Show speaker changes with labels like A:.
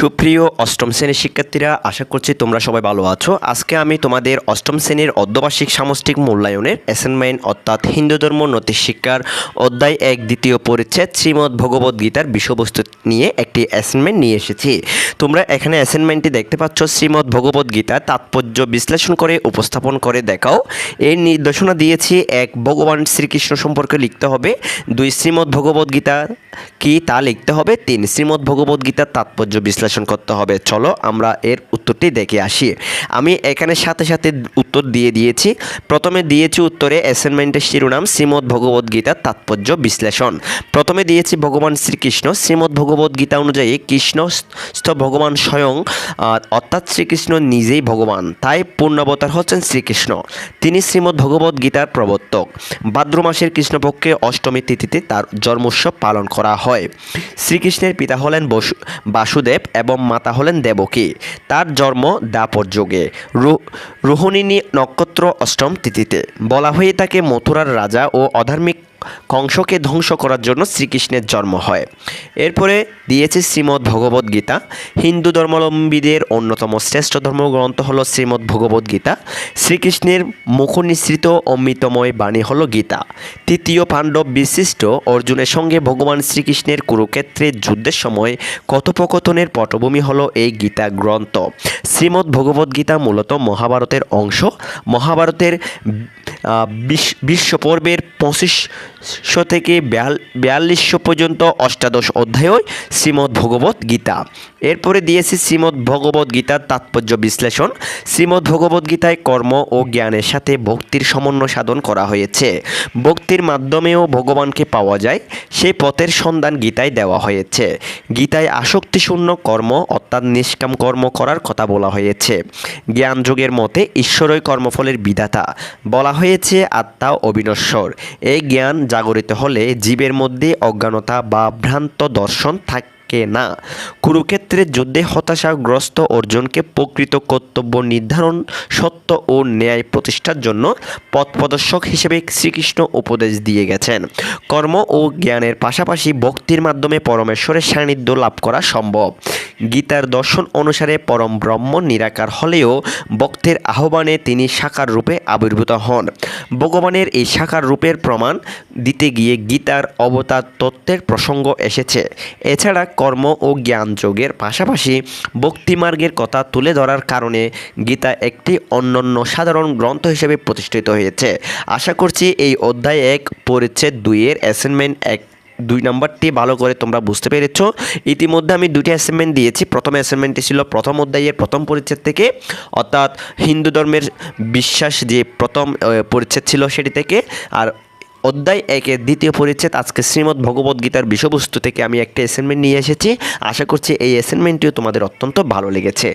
A: সুপ্রিয় অষ্টম শ্রেণির শিক্ষার্থীরা, আশা করছি তোমরা সবাই ভালো আছো। আজকে আমি তোমাদের অষ্টম শ্রেণির অর্ধবার্ষিক সামষ্টিক মূল্যায়নের অ্যাসাইনমেন্ট অর্থাৎ হিন্দু ধর্ম নৈতিক শিক্ষার অধ্যায় এক দ্বিতীয় পরিচ্ছেদ শ্রীমদ্ ভগবদ গীতার বিষয়বস্তু নিয়ে একটি অ্যাসাইনমেন্ট নিয়ে এসেছি। তোমরা এখানে অ্যাসাইনমেন্টটি দেখতে পাচ্ছ, শ্রীমদ্ ভগবদ গীতার তাৎপর্য বিশ্লেষণ করে, উপস্থাপন করে দেখাও। এর নির্দেশনা দিয়েছি, এক ভগবান শ্রীকৃষ্ণ সম্পর্কে লিখতে হবে, দুই শ্রীমদ্ ভগবদ গীতা কি তা লিখতে হবে, তিন শ্রীমদ্ ভগবদ গীতার তাৎপর্য বিশ্লেষণ করতে হবে। চলো আমরা এর উত্তরটি দেখে আসি। আমি এখানে সাথে সাথে উত্তর দিয়ে দিয়েছি। প্রথমে দিয়েছি উত্তরে অ্যাসাইনমেন্টের শিরোনাম শ্রীমদ্ ভগবদ গীতার তাৎপর্য বিশ্লেষণ। প্রথমে দিয়েছি ভগবান শ্রীকৃষ্ণ। শ্রীমদ্ ভগবদ গীতা অনুযায়ী কৃষ্ণ স্থ ভগবান স্বয়ং অর্থাৎ শ্রীকৃষ্ণ নিজেই ভগবান। তাই পূর্ণাবতার হচ্ছেন শ্রীকৃষ্ণ। তিনি শ্রীমদ্ ভগবদ গীতার প্রবর্তক। ভাদ্র মাসের কৃষ্ণপক্ষে অষ্টমী তিথিতে তার জন্মোৎসব পালন করা হয়। শ্রীকৃষ্ণের পিতা হলেন বসু, বাসুদেব এবং মাতা হলেন দেবকী। তার জন্ম দাপর যুগে। রোহিণী নক্ষত্র অষ্টম তিথিতে। বলা হয়ে থাকে মথুরার রাজা ও অধার্মিক কংসকে ধ্বংস করার জন্য শ্রীকৃষ্ণের জন্ম হয়। এরপরে দিয়েছে শ্রীমদ্ ভগবদ গীতা। হিন্দু ধর্মাবলম্বীদের অন্যতম শ্রেষ্ঠ ধর্মগ্রন্থ হলো শ্রীমদ্ ভগবদ গীতা। শ্রীকৃষ্ণের মুখনিসৃত অমৃতময় বাণী হলো গীতা। তৃতীয় পাণ্ডব বিশিষ্ট অর্জুনের সঙ্গে ভগবান শ্রীকৃষ্ণের কুরুক্ষেত্রের যুদ্ধের সময় কথোপকথনের পটভূমি হলো এই গীতা গ্রন্থ। শ্রীমদ্ ভগবদ গীতা মূলত মহাভারতের অংশ। মহাভারতের বিশ- বিশ্ব পর্বের পঁচিশশো থেকে বেয়াল- বিয়াল্লিশশো পর্যন্ত অষ্টাদশ অধ্যায় শ্রীমদ্ ভগবত গীতা। এরপরে দিয়েছি শ্রীমদ্ ভগবত গীতার তাৎপর্য বিশ্লেষণ। শ্রীমদ্ ভগবত গীতায় কর্ম ও জ্ঞানের সাথে ভক্তির সমন্বয় সাধন করা হয়েছে। ভক্তির মাধ্যমেও ভগবানকে পাওয়া যায়। সেই পথের সন্ধান গীতায় দেওয়া হয়েছে। গীতায় আসক্তিশূন্য কর্ম অর্থাৎ নিষ্কাম কর্ম করার কথা বলা হয়েছে। জ্ঞান যোগের মতে ঈশ্বরই কর্মফলের বিধাতা। বলা হয়েছে আত্মা অবিনশ্বর। এই জ্ঞান জাগরিত হলে জীবের মধ্যে অজ্ঞানতা বা ভ্রান্ত দর্শন থাকে না। কুরুক্ষেত্রের যুদ্ধে হতাশাগ্রস্ত অর্জুনকে প্রকৃত কর্তব্য নির্ধারণ, সত্য ও ন্যায় প্রতিষ্ঠার জন্য পথ প্রদর্শক হিসেবে শ্রীকৃষ্ণ উপদেশ দিয়ে গেছেন। কর্ম ও জ্ঞানের পাশাপাশি ভক্তির মাধ্যমে পরমেশ্বরের সান্নিধ্য লাভ করা সম্ভব। গীতার দর্শন অনুসারে পরম ব্রহ্ম নিরাকার হলেও ভক্তের আহ্বানে তিনি সাকার রূপে আবির্ভূত হন। ভগবানের এই সাকার রূপের প্রমাণ দিতে গিয়ে গীতার অবতার তত্ত্বের প্রসঙ্গ এসেছে। এছাড়া কর্ম ও জ্ঞান যোগের পাশাপাশি ভক্তিমার্গের কথা তুলে ধরার কারণে গীতা একটি অনন্য সাধারণ গ্রন্থ হিসেবে প্রতিষ্ঠিত হয়েছে। আশা করছি এই অধ্যায় এক পরিচ্ছেদ দুইয়ের অ্যাসাইনমেন্ট এক, দুই নম্বরটি ভালো করে তোমরা বুঝতে পেরেছ। ইতিমধ্যে আমি দুটি অ্যাসাইনমেন্ট দিয়েছি। প্রথম অ্যাসাইনমেন্টটি ছিল প্রথম অধ্যায়ের প্রথম পরিচ্ছেদ থেকে, অর্থাৎ হিন্দু ধর্মের বিশ্বাস যে প্রথম পরিচ্ছেদ ছিল সেটি থেকে, আর অধ্যায় একের দ্বিতীয় পরিচ্ছেদ। আজকে শ্রীমদ্ ভগবদ্গীতার বিষয়বস্তু থেকে আমি একটা অ্যাসাইনমেন্ট নিয়ে এসেছি। আশা করছি এই অ্যাসাইনমেন্টটিও তোমাদের অত্যন্ত ভালো লেগেছে।